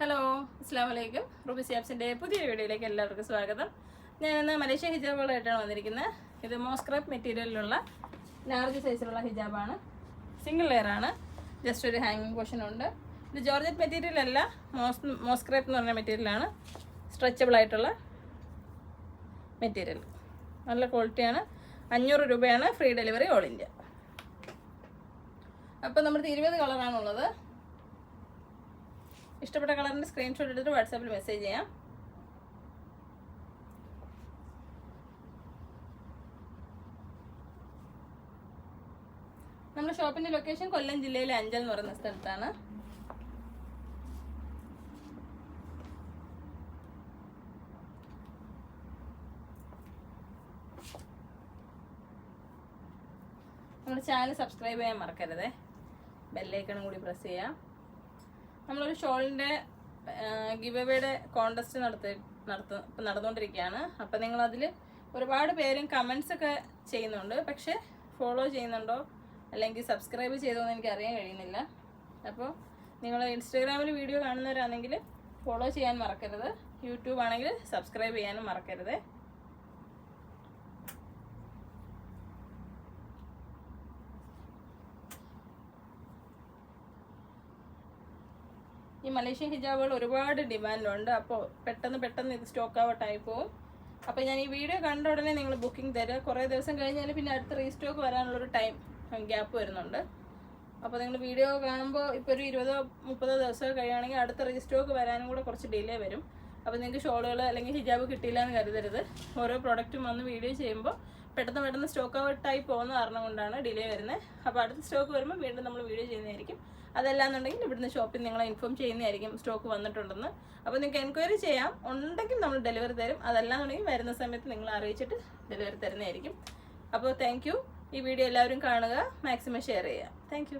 Hello അസ്സാം വലൈക്കും Ruby സിയാബ്സിന്റെ പുതിയ വീഡിയോയിലേക്ക് എല്ലാവർക്കും സ്വാഗതം. ഞാനിന്ന് മലേഷ്യ ഹിജാബുകളായിട്ടാണ് വന്നിരിക്കുന്നത്. ഇത് മോസ്ക്രബ് മെറ്റീരിയലിലുള്ള ലാർജ് സൈസിലുള്ള ഹിജാബാണ്. സിംഗിൾ ലെയർ ആണ്. ജസ്റ്റ് ഒരു ഹാങ്ങിങ് പോർഷൻ ഉണ്ട്. ഇത് ജോർജറ്റ് മെറ്റീരിയൽ അല്ല മോസ് മോസ്ക്രബ് എന്ന് പറഞ്ഞ മെറ്റീരിയലാണ് സ്ട്രെച്ചബിൾ ആയിട്ടുള്ള മെറ്റീരിയൽ. നല്ല ക്വാളിറ്റിയാണ് അഞ്ഞൂറ് രൂപയാണ് ഫ്രീ ഡെലിവറി ഓൾ ഇന്ത്യ അപ്പോൾ നമ്മുടെ ഇരുപത് കളറാണുള്ളത് ഇഷ്ടപ്പെട്ട കളറിന്റെ സ്ക്രീൻഷോട്ട് എടുത്തിട്ട് വാട്സാപ്പിൽ മെസ്സേജ് ചെയ്യാം. നമ്മുടെ ഷോപ്പിന്റെ ലൊക്കേഷൻ കൊല്ലം ജില്ലയിലെ അഞ്ചൽ എന്ന് പറയുന്ന സ്ഥലത്താണ്. നമ്മുടെ ചാനൽ സബ്സ്ക്രൈബ് ചെയ്യാൻ മറക്കരുതേ. ബെല്ലൈക്കണും കൂടി പ്രസ് ചെയ്യാം. നമ്മളൊരു ഷോളിന്റെ ഗിവ് എവേയുടെ കോണ്ടസ്റ്റ് നടത്തി നടത്ത നടന്നുകൊണ്ടിരിക്കുകയാണ്. അപ്പം നിങ്ങളതിൽ ഒരുപാട് പേരും കമൻസ് ഒക്കെ ചെയ്യുന്നുണ്ട്. പക്ഷേ ഫോളോ ചെയ്യുന്നുണ്ടോ? അല്ലെങ്കിൽ സബ്സ്ക്രൈബ് ചെയ്തോ എന്ന് എനിക്ക് അറിയാൻ കഴിയുന്നില്ല. അപ്പോൾ നിങ്ങൾ ഇൻസ്റ്റാഗ്രാമിൽ വീഡിയോ കാണുന്നവരാണെങ്കിൽ ഫോളോ ചെയ്യാൻ മറക്കരുത്. യൂട്യൂബ് ആണെങ്കിൽ സബ്സ്ക്രൈബ് ചെയ്യാനും മറക്കരുത്. ഈ മലേഷ്യൻ ഹിജാബുകൾ ഒരുപാട് ഡിമാൻഡുണ്ട്. അപ്പോൾ പെട്ടെന്ന് പെട്ടെന്ന് ഇത് സ്റ്റോക്ക് ഔട്ടായി പോകും അപ്പോൾ ഞാൻ ഈ വീഡിയോ കണ്ട ഉടനെ നിങ്ങൾ ബുക്കിംഗ് തരിക കുറേ ദിവസം കഴിഞ്ഞാൽ പിന്നെ അടുത്ത റീസ്റ്റോക്ക് വരാനുള്ളൊരു ടൈം ഗ്യാപ്പ് വരുന്നുണ്ട്. അപ്പോൾ നിങ്ങൾ വീഡിയോ കാണുമ്പോൾ ഇപ്പോൾ ഒരു ഇരുപതോ മുപ്പതോ ദിവസമോ കഴിയുകയാണെങ്കിൽ അടുത്ത റീസ്റ്റോക്ക് വരാനും കൂടെ കുറച്ച് ഡിലേ വരും. അപ്പോൾ നിങ്ങൾക്ക് ഷോളുകൾ അല്ലെങ്കിൽ ഹിജാബ് കിട്ടിയില്ല എന്ന് കരുതരുത്. ഓരോ പ്രോഡക്റ്റും വന്ന് വീഡിയോ ചെയ്യുമ്പോൾ പെട്ടെന്ന് പെട്ടെന്ന് സ്റ്റോക്ക് ഔട്ടായി പോകുന്ന കാരണം കൊണ്ടാണ് ഡിലേ വരുന്നത്. അപ്പോൾ അടുത്ത സ്റ്റോക്ക് വരുമ്പോൾ വീണ്ടും നമ്മൾ വീഡിയോ ചെയ്യുന്നതായിരിക്കും. അതല്ലാന്നുണ്ടെങ്കിൽ ഇവിടുന്ന് ഷോപ്പിൽ നിങ്ങളെ ഇൻഫോം ചെയ്യുന്നതായിരിക്കും സ്റ്റോക്ക് വന്നിട്ടുണ്ടെന്ന്. അപ്പോൾ നിങ്ങൾക്ക് എൻക്വയറി ചെയ്യാം. ഉണ്ടെങ്കിൽ നമ്മൾ ഡെലിവറി തരും. അതല്ലാന്നുണ്ടെങ്കിൽ വരുന്ന സമയത്ത് നിങ്ങൾ അറിയിച്ചിട്ട് ഡെലിവറി തരുന്നതായിരിക്കും. അപ്പോൾ താങ്ക് ഈ വീഡിയോ എല്ലാവരും കാണുക. മാക്സിമം ഷെയർ ചെയ്യുക. താങ്ക്